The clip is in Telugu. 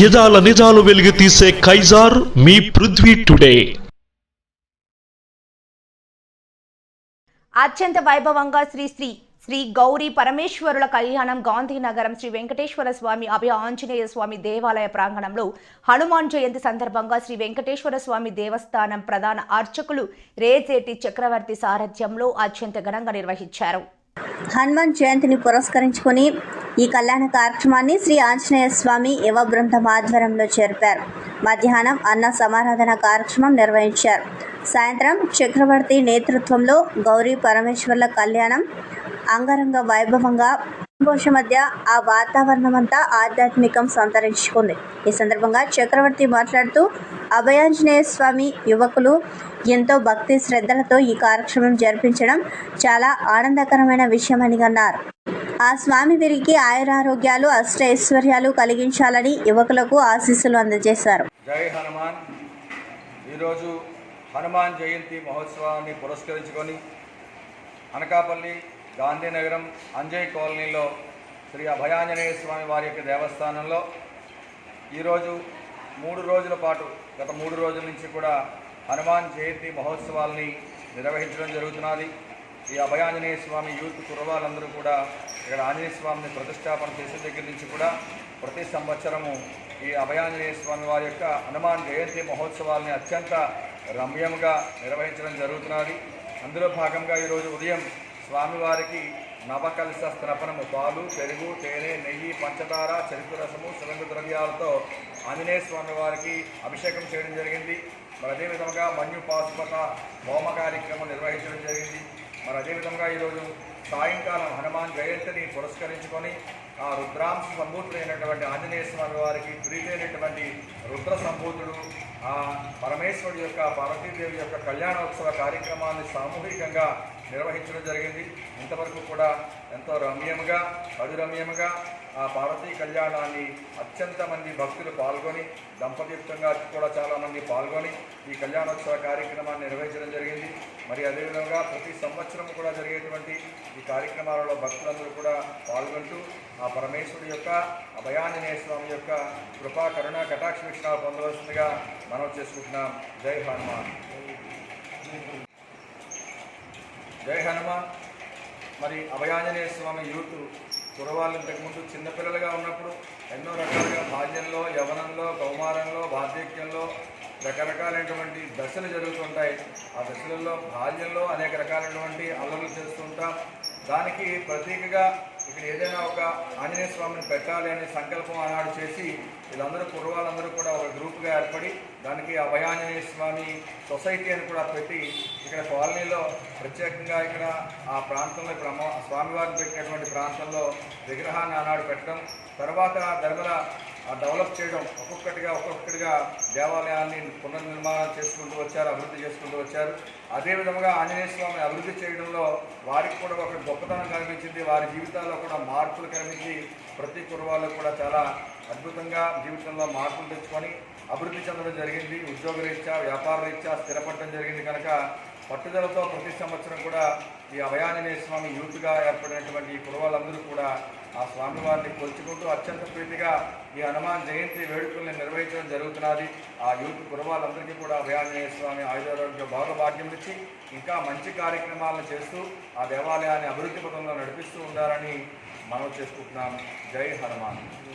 యదాల నిజాలు వెలిగి తీసే కైజార్ మీ పృథ్వీ టుడే. అత్యంత వైభవంగా శ్రీ శ్రీ శ్రీ గౌరీ పరమేశ్వరుల కళ్యాణం గాంధీనగరం శ్రీ వెంకటేశ్వర స్వామి అభయ ఆంజనేయ స్వామి దేవాలయ ప్రాంగణంలో హనుమాన్ జయంతి సందర్భంగా శ్రీ వెంకటేశ్వర స్వామి దేవస్థానం ప్రధాన అర్చకులు రేజేటి చక్రవర్తి సారథ్యంలో అత్యంత ఘనంగా నిర్వహించారు. హనుమాన్ జయంతిని పురస్కరించుకొని ఈ కళ్యాణ కార్యక్రమాన్ని శ్రీ ఆంజనేయ స్వామి యువ బృందం ఆధ్వర్యంలో జరిపారు. మధ్యాహ్నం అన్న సమారాధన కార్యక్రమం నిర్వహించారు. సాయంత్రం చక్రవర్తి నేతృత్వంలో గౌరీ పరమేశ్వర్ల కళ్యాణం అంగరంగ వైభవంగా ఘోష మధ్య ఆ వాతావరణం అంతా ఆధ్యాత్మికం సంతరించుకుంది. ఈ సందర్భంగా చక్రవర్తి మాట్లాడుతూ అభయాంజనేయ స్వామి యువకులు ఎంతో భక్తి శ్రద్ధలతో ఈ కార్యక్రమం జరిపించడం చాలా ఆనందకరమైన విషయమని అన్నారు. ఆ స్వామి వీరికి ఆయురారోగ్యాలు అష్ట ఐశ్వర్యాలు కలిగించాలని యువకులకు ఆశీస్సులు అందజేశారు. జై హనుమాన్. ఈరోజు హనుమాన్ జయంతి మహోత్సవాన్ని పురస్కరించుకొని అనకాపల్లి గాంధీనగరం అంజయ్ కాలనీలో శ్రీ అభయాంజనేయ స్వామి వారి యొక్క దేవస్థానంలో ఈరోజు మూడు రోజుల పాటు గత మూడు రోజుల నుంచి కూడా హనుమాన్ జయంతి మహోత్సవాల్ని నిర్వహించడం జరుగుతున్నది. ఈ అభయాంజనేయ స్వామి యూత్ కుర్రవాళ్ళందరూ కూడా ఇక్కడ ఆంజనేయ స్వామిని ప్రతిష్టాపన చేసే దగ్గర నుంచి కూడా ప్రతి సంవత్సరము ఈ అభయాంజనేయ స్వామి వారి యొక్క హనుమాన్ జయంతి మహోత్సవాల్ని అత్యంత రమ్యంగా నిర్వహించడం జరుగుతున్నది. అందులో భాగంగా ఈరోజు ఉదయం స్వామివారికి నవకలశ స్త్రపణము పాలు పెరుగు తేనె నెయ్యి పంచదార చెరుకు రసము సుగంధ ద్రవ్యాలతో ఆంజనేయ స్వామివారికి అభిషేకం చేయడం జరిగింది. మరి అదేవిధంగా మన్యు పాశుపత హోమ కార్యక్రమం నిర్వహించడం జరిగింది. మరి అదేవిధంగా ఈరోజు సాయంకాలం హనుమాన్ జయంతిని పురస్కరించుకొని ఆ రుద్రాంశ సంభూతుడైనటువంటి ఆంజనేయ స్వామి వారికి ప్రీతైనటువంటి రుద్ర సంభూతుడు ఆ పరమేశ్వరుడు యొక్క పార్వతీదేవి యొక్క కళ్యాణోత్సవ కార్యక్రమాన్ని సామూహికంగా నిర్వహించడం జరిగింది. ఇంతవరకు కూడా ఎంతో రమ్యంగా రమ్యముగా ఆ పార్వతీ కళ్యాణాన్ని అత్యంత మంది భక్తులు పాల్గొని దంపతియుక్తంగా కూడా చాలామంది పాల్గొని ఈ కళ్యాణోత్సవ కార్యక్రమాన్ని నిర్వహించడం జరిగింది. మరి అదేవిధంగా ప్రతి సంవత్సరం కూడా జరిగేటువంటి ఈ కార్యక్రమాలలో భక్తులందరూ కూడా పాల్గొంటూ ఆ పరమేశ్వరుడు యొక్క అభయాంజనేయ స్వామి యొక్క కృపా కరుణ కటాక్ష వీక్షణాలు పొందవలసిందిగా మనం చేసుకుంటున్నాం. జై హనుమాన్. జయ హనుమాన్. మరి అభయాంజనేయ స్వామి యూత్ కురవాళ్ళు ఇంతకుముందు చిన్నపిల్లలుగా ఉన్నప్పుడు ఎన్నో రకాలుగా బాల్యంలో యవనంలో కౌమారంలో బార్ధక్యంలో రకరకాలైనటువంటి దశలు జరుగుతుంటాయి. ఆ దశలలో బాల్యంలో అనేక రకాలైనటువంటి అల్లలు చేస్తుంటాం దానికి ప్రతీకగా ఇక్కడ ఏదైనా ఒక ఆంజనేయ స్వామిని పెట్టాలి అనే సంకల్పం ఆనాడు చేసి వీళ్ళందరూ కుర్రవాళ్ళందరూ కూడా ఒక గ్రూప్గా ఏర్పడి దానికి అభయాంజనేయ స్వామి సొసైటీ అని కూడా పెట్టి ఇక్కడ కాలనీలో ప్రత్యేకంగా ఇక్కడ ఆ ప్రాంతంలో ఇప్పుడు అమ్మ స్వామివారిని పెట్టినటువంటి ప్రాంతంలో విగ్రహాన్ని ఆనాడు పెట్టడం తర్వాత ధర్మల డెవలప్ చేయడం ఒక్కొక్కటిగా ఒక్కొక్కటిగా దేవాలయాన్ని పునర్నిర్మాణం చేసుకుంటూ వచ్చారు అభివృద్ధి చేసుకుంటూ వచ్చారు. అదేవిధంగా ఆంజనేయ స్వామి అభివృద్ధి చేయడంలో వారికి కూడా ఒక గొప్పతనం కనిపించింది వారి జీవితాల్లో కూడా మార్పులు కనిపించి ప్రతి కుర్రవాళ్ళు కూడా చాలా అద్భుతంగా జీవితంలో మార్పులు తెచ్చుకొని అభివృద్ధి చెందడం జరిగింది. ఉద్యోగ రీత్యా వ్యాపార రీత్యా స్థిరపడడం జరిగింది. కనుక పట్టుదలతో ప్రతి సంవత్సరం కూడా ఈ అభయాంజనేయ స్వామి యూత్గా ఏర్పడినటువంటి ఈ కురవాళ్ళందరూ కూడా ఆ స్వామివారిని కొలుచుకుంటూ అత్యంత ప్రీతిగా ఈ హనుమాన్ జయంతి వేడుకల్ని నిర్వహించడం జరుగుతున్నది. ఆ యూత్ కురవాళ్ళందరికీ కూడా అభయాంజనేయ స్వామి ఆయుధారోగ్య భాగభాగ్యం ఇచ్చి ఇంకా మంచి కార్యక్రమాలను చేస్తూ ఆ దేవాలయాన్ని అభివృద్ధి పథంలో నడిపిస్తూ ఉండాలని మనం చేసుకుంటున్నాం. జై హనుమాన్.